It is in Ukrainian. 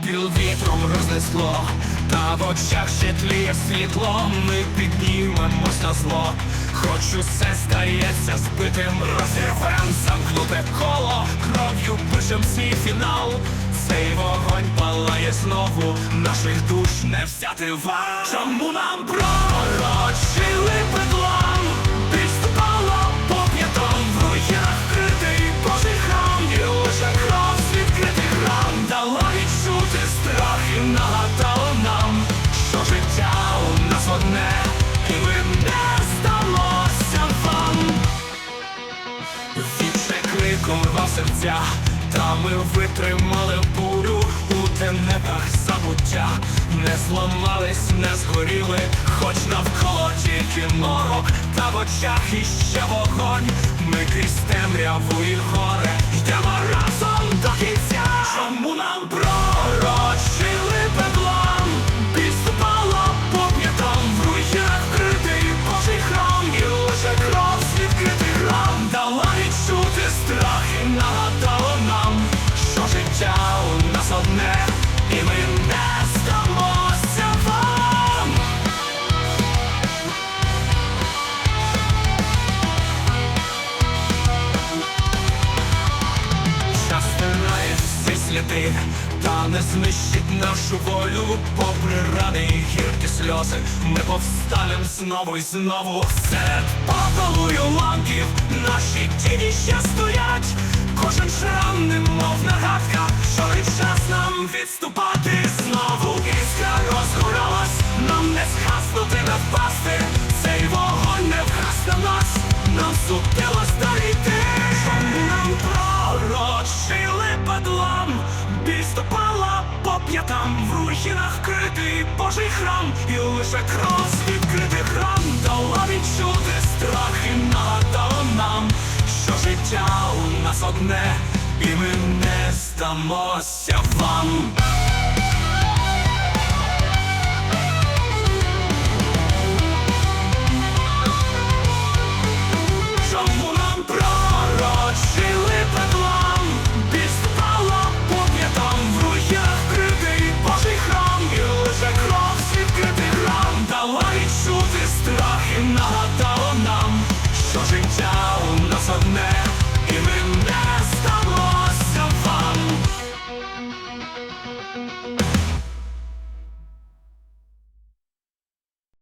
Попіл вітром рознесло, та в очах ще тліє світло, ми піднімемось на зло. Хоч усе стається збитим, розірвем замкнуте коло, кров'ю пишем свій фінал. Цей вогонь палає знову, наших душ не взяти вам. Чому нам пророчили Рвав серця, та ми витримали бурю. У темнетах забуття, не зламались, не згоріли, хоч навколо тільки морок, та в очах іще вогонь. Ми крізь темряву і горе сліди, та не знищить нашу волю, попри рани і гіркі сльози, ми повстанем знову і знову. Серед попелу й уламків наші тіні ще стоять, кожен шрам, немов нагадка, що і час нам відступати п'ятам, в руїнах критий Божий храм, і лише кров з відкритих ран дала відчути страх і нагадала нам, що життя у нас одне, і ми не здамося вам. some man.